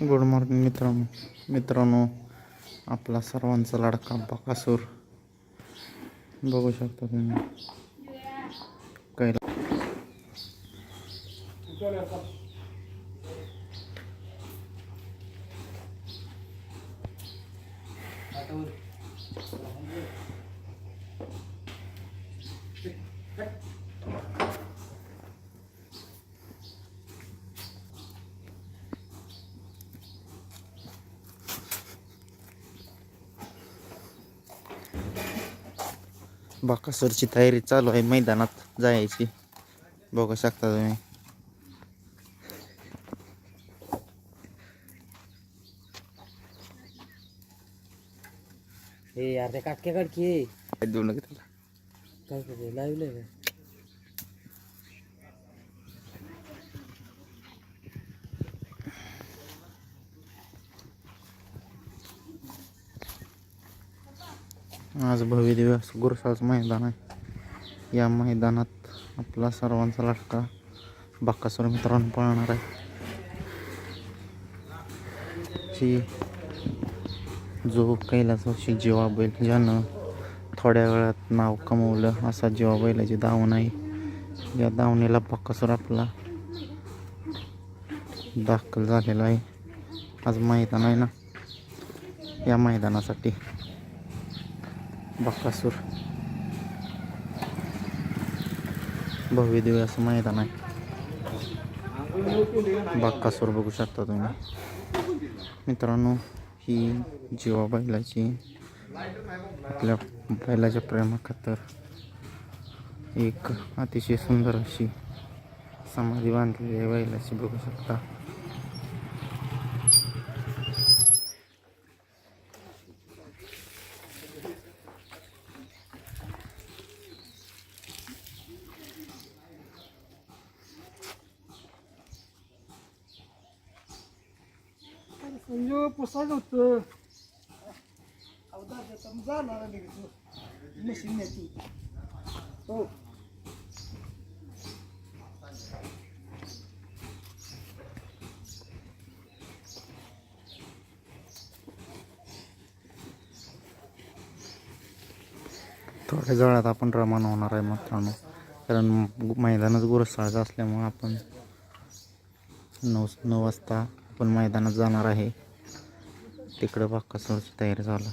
Good morning मित्रांनो. मित्रांनो आपला सर्वांचा लाडका बकासूर बघू शकता तुम्ही. कैला बकासूरची तयारी चालू आहे मैदानात जायची. बघू शकता तुम्ही. हे यार ते काटके काटके काय देऊ नका त्याला. काय आज भव्य दिवस गुरसाच मैदान आहे. या मैदानात आपला सर्वांचा लाटका बक्कासूर मित्रांनो पळणार आहे. ही जो कैलास वर्षी जीवा बैल ज्यानं थोड्या वेळात नाव कमवलं असा जीवा बैलाची दावण आहे. या दावणीला बक्कासूर आपला दाखल झालेला आहे. आज मैदान आहे ना? या मैदानासाठी बक्कासूर. भव्य दिव्य असं मैदान आहे. बक्कासूर बघू शकता तुम्ही. मित्रांनो ही जीवा बैलाची आपल्या बैलाच्या प्रेमाखातर एक अतिशय सुंदर अशी समाधी बांधलेली आहे बैलाची. बघू शकता. म्हणजे पुसायचं होतं. जाणार मशीन नाही हो. थोड्या जवळात आपण रमान होणार आहे मित्रांनो. कारण मैदानच गुरसाळचं असल्यामुळं आपण नऊ नऊ वाजता आपण मैदानात जाणार आहे. तिकडं बाक्कासोरची तयारी तयार झालं